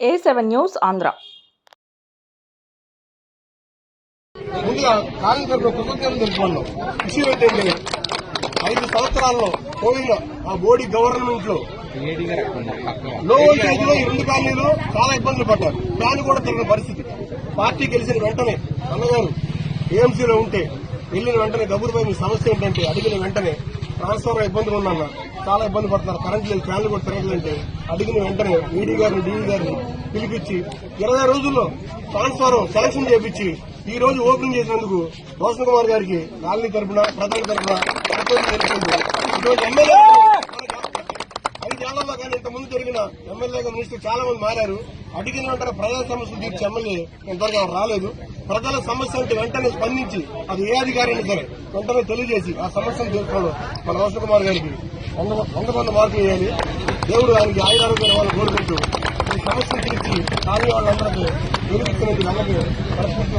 ఏ seven news Andhra. ముందుగా కార్మికులకు కృతజ్ఞతలు తెలుపుకున్నాం విషయం ఏంటంటే ఐదు సంవత్సరాల్లో కోవిడ్ ఆ మోడీ గవర్నమెంట్లో లో వోల్టేజ్లో ఈ రెండు కాలనీలు చాలా ఇబ్బందులు పడ్డారు. ఫ్యాన్ కూడా తిరిగిన పరిస్థితి. పార్టీ గెలిచిన వెంటనే అన్నగారు ఏఎంసీలో ఉంటే వెళ్ళిన వెంటనే గబురుపై మీ సమస్య ఏంటంటే అడిగిన వెంటనే ట్రాన్స్ఫార్మర్ ఇబ్బందులు ఉందన్న చాలా ఇబ్బంది పడుతున్నారు. కరెంట్ లేదు ఫ్యాన్లు కూడా తిరగలంటే అడిగిన వెంటనే ఈడీ గారిని డీఈ గారిని పిలిపించి ఇరవై రోజుల్లో ట్రాన్స్ఫార్మర్ సెలక్షన్ చేపించి ఈ రోజు ఓపెనింగ్ చేసినందుకు రోషన్ కుమార్ గారికి కాలనీ తరఫున ప్రజల తరపున ఇటువంటి ఎమ్మెల్యే కాలంలో కానీ ఇంత ముందు జరిగిన ఎమ్మెల్యేగా మినిస్టర్ చాలా మంది మారారు. అడిగిన వెంటనే ప్రజల సమస్యలు తీర్చి ఎమ్మెల్యే ఇంతవరకు రాలేదు. ప్రజల సమస్య అంటే వెంటనే స్పందించి అది ఏ అధికారైనా సరే వెంటనే తెలియజేసి ఆ సమస్యను తీర్చుకోవడం మన రోషన్ కుమార్ గారికి వంద వంద మార్కులు వేయాలి. దేవుడు ఆయనకి ఆయురారోగ్యం వాళ్ళు కోరుకుంటూ ఈ సమస్యను తీర్చి కానీ వాళ్ళందరికీ వెలిగించినందుకు అలాగే మనస్ఫూర్తిగా